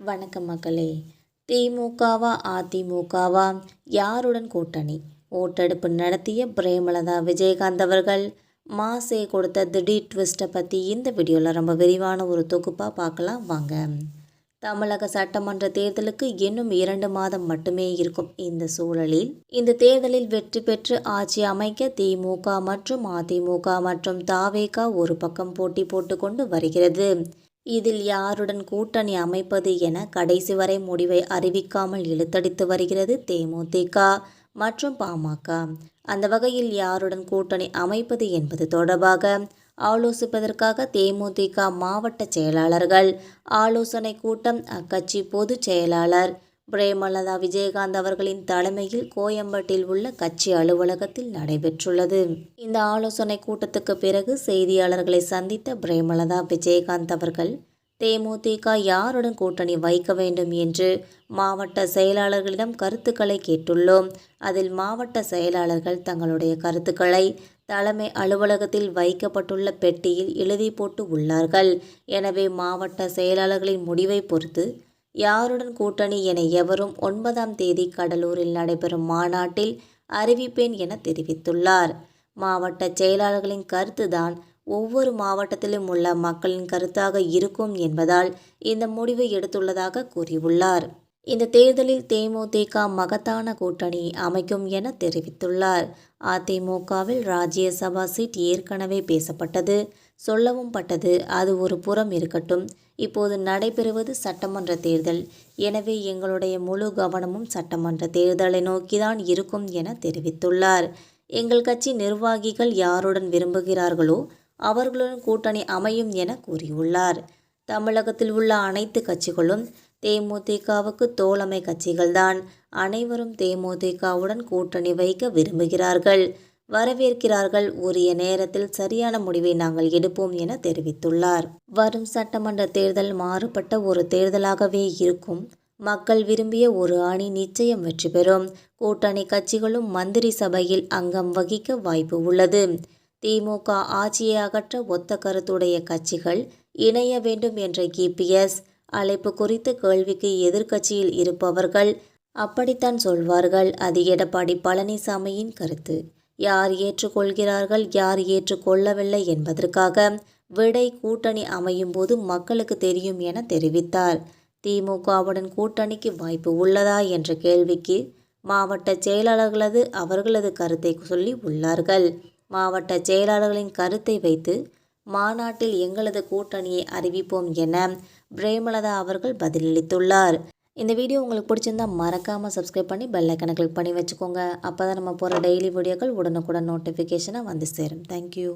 வணக்கம் மக்களே. திமுகவா அதிமுகவா? யாருடன் கூட்டணி? ஓட்டெடுப்பு நடத்திய பிரேமலதா விஜயகாந்த் அவர்கள். மாசே கொடுத்த திடீர் ட்விஸ்ட்டை பற்றி இந்த வீடியோவில் ரொம்ப விரிவான ஒரு தொகுப்பாக பார்க்கலாம் வாங்க. தமிழக சட்டமன்ற தேர்தலுக்கு இன்னும் இரண்டு மாதம் மட்டுமே இருக்கும் இந்த சூழலில். இந்த தேர்தலில் வெற்றி பெற்று ஆட்சி அமைக்க திமுக மற்றும் அதிமுக மற்றும் தாவேகா ஒரு பக்கம் போட்டி போட்டுக்கொண்டு வருகிறது. இதில் யாருடன் கூட்டணி அமைப்பது என கடைசி வரை முடிவை அறிவிக்காமல் இழுத்தடித்து வருகிறது தேமுதிக மற்றும் பாமக. அந்த வகையில் யாருடன் கூட்டணி அமைப்பது என்பது தொடர்பாக ஆலோசிப்பதற்காக தேமுதிக மாவட்ட செயலாளர்கள். ஆலோசனை கூட்டம் அக்கட்சி பொதுச் செயலாளர் பிரேமலதா விஜயகாந்த் அவர்களின் தலைமையில் கோயம்பேட்டில் உள்ள கட்சி அலுவலகத்தில் நடைபெற்றுள்ளது. இந்த ஆலோசனை கூட்டத்துக்கு பிறகு செய்தியாளர்களை சந்தித்த பிரேமலதா விஜயகாந்த் அவர்கள் தேமுதிக யாருடன் கூட்டணி வைக்க வேண்டும்? என்று மாவட்ட செயலாளர்களிடம் கருத்துக்களை கேட்டுள்ளோம். அதில் மாவட்ட செயலாளர்கள் தங்களுடைய கருத்துக்களை தலைமை அலுவலகத்தில் வைக்கப்பட்டுள்ள பெட்டியில் எழுதி போட்டு உள்ளார்கள். எனவே மாவட்ட செயலாளர்களின் முடிவை பொறுத்து யாருடன் கூட்டணி என எவரும் ஒன்பதாம் தேதி கடலூரில் நடைபெறும் மாநாட்டில் அறிவிப்பேன் என தெரிவித்துள்ளார். மாவட்ட செயலாளர்களின் கருத்துதான் ஒவ்வொரு மாவட்டத்திலும் உள்ள மக்களின் கருத்தாக இருக்கும் என்பதால் இந்த முடிவை எடுத்துள்ளதாக கூறியுள்ளார். இந்த தேர்தலில் தேமுதிக மகத்தான கூட்டணி அமைக்கும் என தெரிவித்துள்ளார். அதிமுகவில் ராஜ்யசபா சீட் ஏற்கனவே பேசப்பட்டது. சொல்லவும் பட்டது. அது ஒரு புறம் இருக்கட்டும். இப்போது நடைபெறுவது சட்டமன்ற தேர்தல். எனவே எங்களுடைய முழு கவனமும் சட்டமன்ற தேர்தலை நோக்கிதான் இருக்கும் என தெரிவித்துள்ளார். எங்கள் கட்சி நிர்வாகிகள் யாருடன் விரும்புகிறார்களோ அவர்களுடன் கூட்டணி அமையும் என கூறியுள்ளார். தமிழகத்தில் உள்ள அனைத்து கட்சிகளும் தேமுதிகவுக்கு தோழமை கட்சிகள்தான். அனைவரும் தேமுதிகவுடன் கூட்டணி வைக்க விரும்புகிறார்கள். வரவேற்கிறார்கள். உரிய நேரத்தில் சரியான முடிவை நாங்கள் எடுப்போம் என தெரிவித்துள்ளார். வரும் சட்டமன்ற தேர்தல் மாறுபட்ட ஒரு தேர்தலாகவே இருக்கும். மக்கள் விரும்பிய ஒரு அணி நிச்சயம் வெற்றி பெறும். கூட்டணி கட்சிகளும் மந்திரி சபையில் அங்கம் வகிக்க வாய்ப்பு உள்ளது. திமுக ஆட்சியை அகற்ற ஒத்த கருத்துடைய கட்சிகள் இணைய வேண்டும் என்ற கிபிஎஸ் அழைப்பு குறித்து கேள்விக்கு எதிர்க்கட்சியில் இருப்பவர்கள் அப்படித்தான் சொல்வார்கள். அது எடப்பாடி பழனிசாமியின் கருத்து. யார் ஏற்றுக்கொள்கிறார்கள் யார் ஏற்றுக்கொள்ளவில்லை என்பதற்காக விடை கூட்டணி அமையும் போது மக்களுக்கு தெரியும் என தெரிவித்தார். திமுகவுடன் கூட்டணிக்கு வாய்ப்பு உள்ளதா என்ற கேள்விக்கு மாவட்ட செயலாளர்களது அவர்களது கருத்தை சொல்லி உள்ளார்கள். மாவட்ட செயலாளர்களின் கருத்தை வைத்து மாநாட்டில் எங்களது கூட்டணியை அறிவிப்போம் என பிரேமலதா அவர்கள் பதிலளித்துள்ளார். இந்த வீடியோ உங்களுக்கு பிடிச்சிருந்தா மறக்காமல் சப்ஸ்கிரைப் பண்ணி பெல் ஐக்கனை கிளிக் பண்ணி வச்சுக்கோங்க. அப்போ தான் நம்ம போகிற டெய்லி வீடியோக்கள் உடனுக்குடன் நோட்டிஃபிகேஷனாக வந்து சேரும். தேங்க்யூ